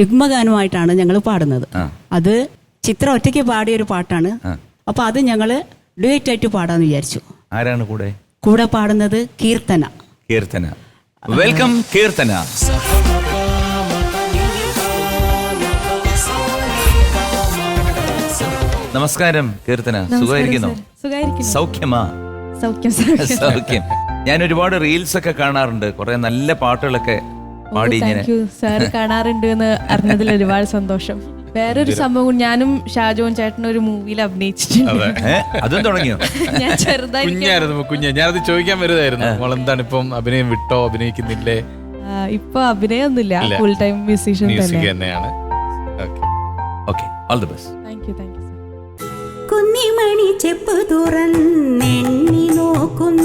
യുഗ്മഗാനമായിട്ടാണ് ഞങ്ങൾ പാടുന്നത്. അത് ചിത്ര ഒറ്റയ്ക്ക് പാടിയ ഒരു പാട്ടാണ് അപ്പൊ അപ്പോൾ അത് ഞങ്ങൾ ഡുവേറ്റ് ആയിട്ട് പാടാന്ന് വിചാരിച്ചു. ആരാണ് കൂടെ? കൂടെ പാടുന്നത് കീർത്തന. കീർത്തന. വെൽക്കം കീർത്തന. നമസ്കാരം കീർത്തന. സുഖമായിരിക്കുന്നു? സുഖായിരിക്കുന്നു സൗഖ്യമാ? സൗഖ്യം സൗഖ്യം. സൗഖ്യം. ഞാൻ ഒരുപാട് റീൽസ് ഒക്കെ കാണാറുണ്ട്. കുറെ നല്ല പാട്ടുകളൊക്കെ സാർ കാണാറുണ്ട് എന്ന് അറിഞ്ഞതിൽ ഒരുപാട് സന്തോഷം. വേറൊരു സംഭവം ഞാനും ഷാജോൻ ചേട്ടനും ഒരു മൂവിയിൽ അഭിനയിച്ചിട്ടുണ്ട്? അതും. കുഞ്ഞായിരുന്നു കുഞ്ഞ്. ഞാനത് ചോദിക്കാൻ വരുതായിരുന്നു. മോൾ എന്താണ് ഇപ്പം അഭിനയം വിട്ടോ അഭിനയിക്കുന്നില്ലേ? ഇപ്പൊ അഭിനയൊന്നുമില്ല. ഫുൾ ടൈം മ്യൂസീഷ്യൻ മ്യൂസിക് തന്നെയാണ്. Okay okay all the best thank you thank you കുന്നിമണി ചെപ്പ് തുറന്നെണ്ണി നോക്കും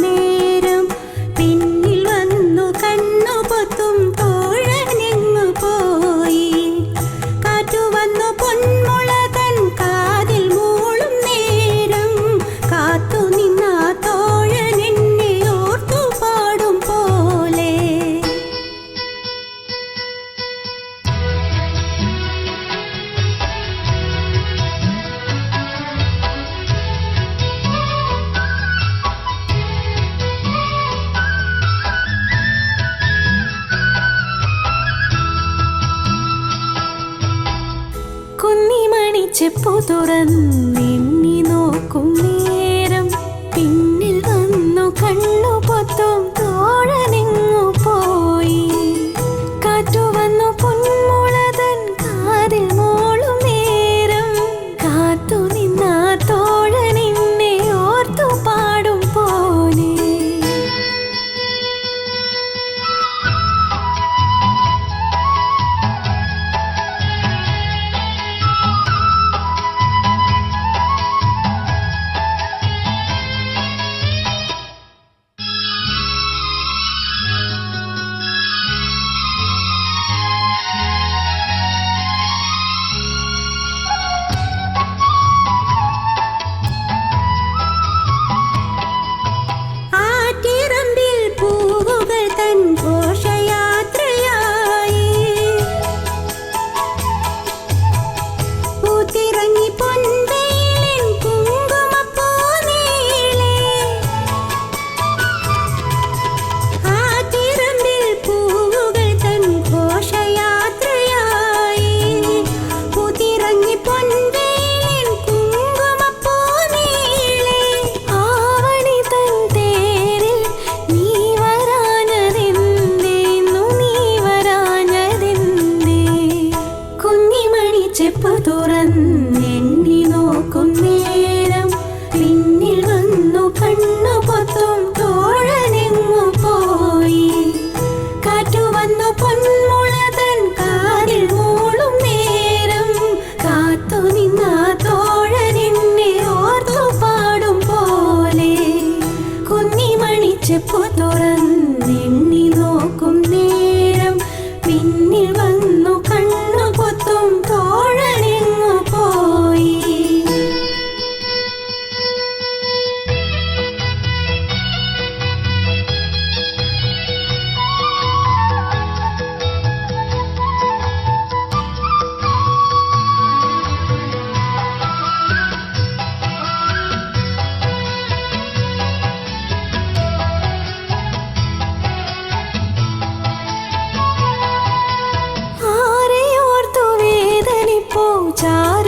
കുന്നിമണി ചെപ്പു തുറന്നെണ്ണി ചെപ്പു തുറന്നെണ്ണി നോക്കും നേരം. പിന്നിൽ വന്നു കണ്ണു പൊത്തും തോഴനെങ്ങു പോയി. കാറ്റു വന്നു പൊന്മുളതൻ കാതിൽ മൂളും നേരം. കാത്തു നിന്ന തോഴനെന്നെ ഓർത്തു പാടും പോലെ. കുന്നിമണി ചെപ്പു തുറന്നെണ്ണി চার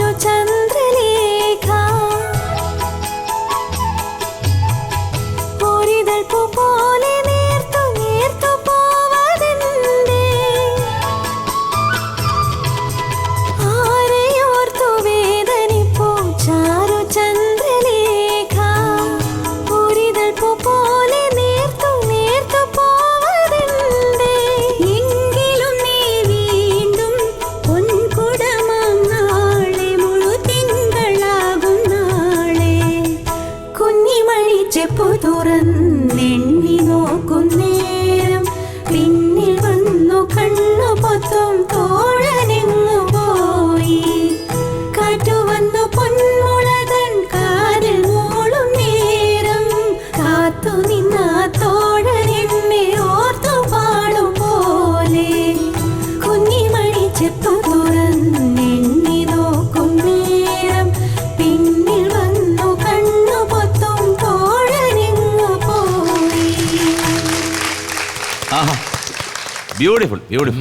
ബ്യൂട്ടിഫുൾ ബ്യൂട്ടിഫുൾ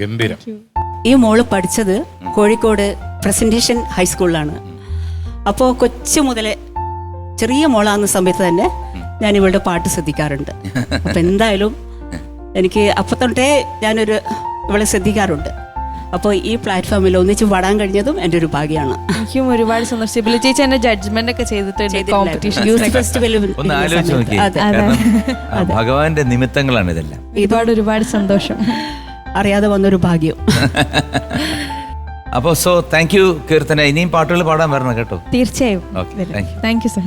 ഗംഭീരം. ഈ മോൾ പഠിച്ചത് കോഴിക്കോട് പ്രസന്റേഷൻ ഹൈസ്കൂളിലാണ് അപ്പോൾ കൊച്ചു മുതലേ ചെറിയ മോളാകുന്ന സമയത്ത് തന്നെ ഞാൻ ഇവളുടെ പാട്ട് ശ്രദ്ധിക്കാറുണ്ട്. അപ്പം എന്തായാലും എനിക്ക് അപ്പം തൊട്ടേ ഞാനൊരു ഇവളെ ശ്രദ്ധിക്കാറുണ്ട്. അപ്പോൾ ഈ പ്ലാറ്റ്ഫോമിൽ ഒന്നിച്ച് പാടാൻ കഴിഞ്ഞതും എന്റെ ഒരു ഭാഗ്യമാണ്. എനിക്കും ഒരുപാട് സന്തോഷിച്ചു ചേച്ചി എന്നെ ജഡ്ജ്മെന്റ് ഒക്കെ ചെയ്തിട്ടുണ്ട്. കോമ്പറ്റീഷൻ യൂത്ത് ഫെസ്റ്റിവലിൽ ഒന്ന് ആലോചിച്ച് നോക്കി കാരണം ആ, ഭഗവാന്റെ നിമിത്തങ്ങളാണ് ഇതെല്ലാം. ഒരുപാട് ഒരുപാട് സന്തോഷം. അറിയാതെ വന്നൊരു ഭാഗ്യം. അപ്പോൾ സോ താങ്ക് യു കീർത്തന. ഇനിയും പാട്ടുകൾ പാടാൻ വരണം കേട്ടോ. തീർച്ചയായും. Okay thank you thank you sir